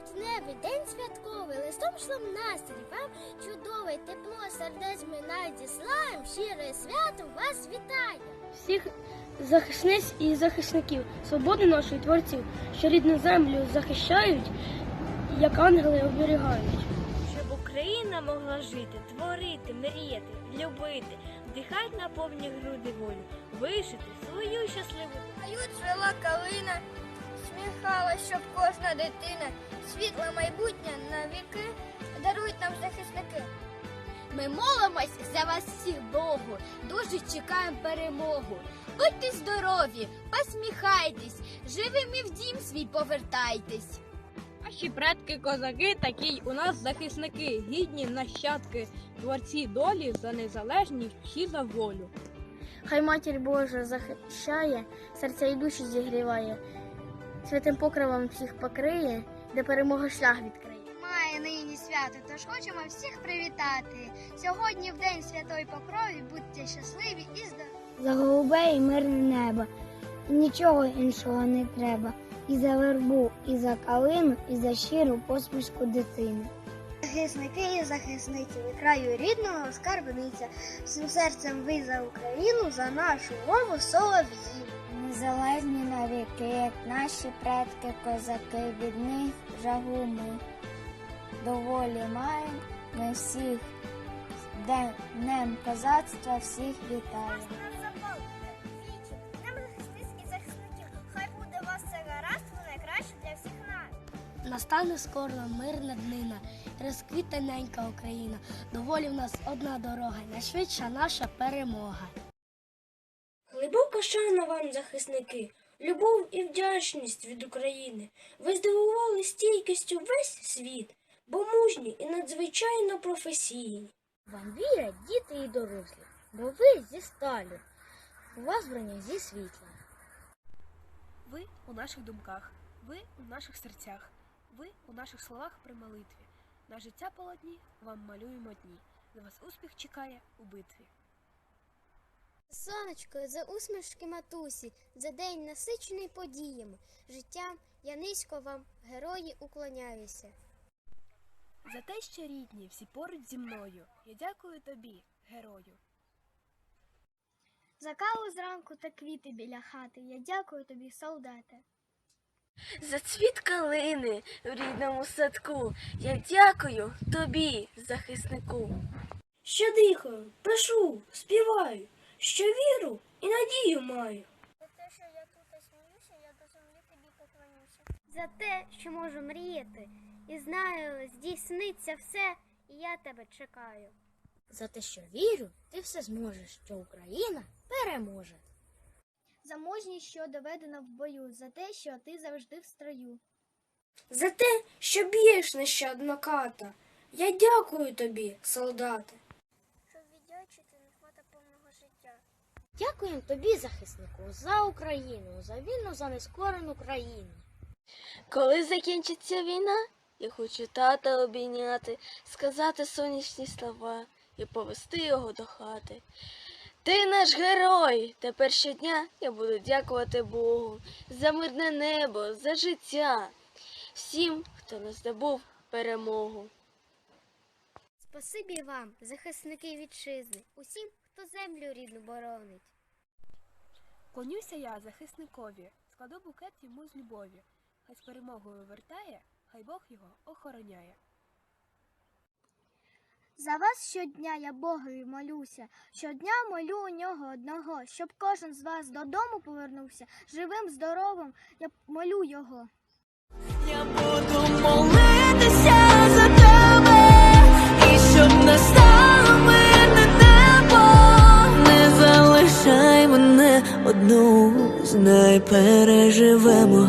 жовтневий день святковий, листом шлом настрій, вам чудове тепло сердець ми надіслаєм, щире свято вас вітає. всіх захисниць і захисників, свободи нашої творців, що рідну землю захищають, як ангели оберігають. Щоб Україна могла жити, творити, мріяти, любити, вдихать на повні груди волю, вишити свою щасливу Дають свела калина, сміхала, щоб кожна дитина, світле майбутнє на віки дарують нам захисники. Ми молимось за вас всіх Богу, дуже чекаємо перемогу. Будьте здорові, посміхайтесь, живими в дім свій повертайтесь. Наші предки козаки, такі й у нас захисники, гідні нащадки, творці долі за незалежність всі за волю. Хай матір Божа захищає, серця і душі зігріває, святим покровом всіх покриє, де перемога шлях відкриє. Має нині свято, тож хочемо всіх привітати. Сьогодні в день святої покрові будьте щасливі і здорові. За голубе і мирне небо, і нічого іншого не треба. І за вербу, і за калину, і за щиру посмішку дитини. Захисники і захисниці від краю рідного скарбниця. Всім серцем ви за Україну, за нашу мову солов'їв. Незалежні навіки, як наші предки козаки, від них жагу ми доволі маємо. Ми всіх де- днем козацтва всіх вітаємо. Нам захисниць і захисників. Хай буде вас все гаразд, ви найкраще для всіх нас. Настане скоро мирна днина, розквіте ненька Україна. Доволі в нас одна дорога, найшвидша наша перемога. Глибока шана вам, захисники, любов і вдячність від України. Ви здивували стійкістю весь світ, бо мужні і надзвичайно професійні. Вам вірять діти і дорослі, бо ви зі сталі, у вас броня зі світла. Ви у наших думках, ви у наших серцях, ви у наших словах при молитві. На життя полотні вам малюємо дні. На вас успіх чекає у битві. Сонечко, за усмішки матусі, за день насичений подіями, життям я низько вам, герої, уклоняюся. За те, що рідні всі поруч зі мною. Я дякую тобі, герою. За каву зранку та квіти біля хати, я дякую тобі, солдате. За цвіт калини в рідному садку. Я дякую тобі, захиснику. Що дихаю, пишу, співаю, що віру і надію маю. За те, що я тут сміюся, я до землі тобі поклонюся. За те, що можу мріяти, і знаю, здійсниться все, і я тебе чекаю. За те, що вірю, ти все зможеш, що Україна переможе. За мужність, що доведена в бою, за те, що ти завжди в строю. За те, що б'єш нещадно ката. Я дякую тобі, солдати. Щоб віддячити, не хвата повного життя. Дякуємо тобі, захиснику, за Україну, за вільну, за нескорену країну. Коли закінчиться війна, я хочу тата обійняти, сказати сонячні слова і повести його до хати. Ти наш герой. Тепер щодня я буду дякувати Богу за мирне небо, за життя, всім, хто не здобув перемогу. Спасибі вам, захисники вітчизни, усім, хто землю рідну боронить. Клонюся я захисникові, складу букет йому з любові. Хай з перемогою вертає, хай Бог його охороняє. За вас щодня я Богові молюся, щодня молю у нього одного, щоб кожен з вас додому повернувся живим, здоровим, я молю його. Я буду молитися одну, знай переживемо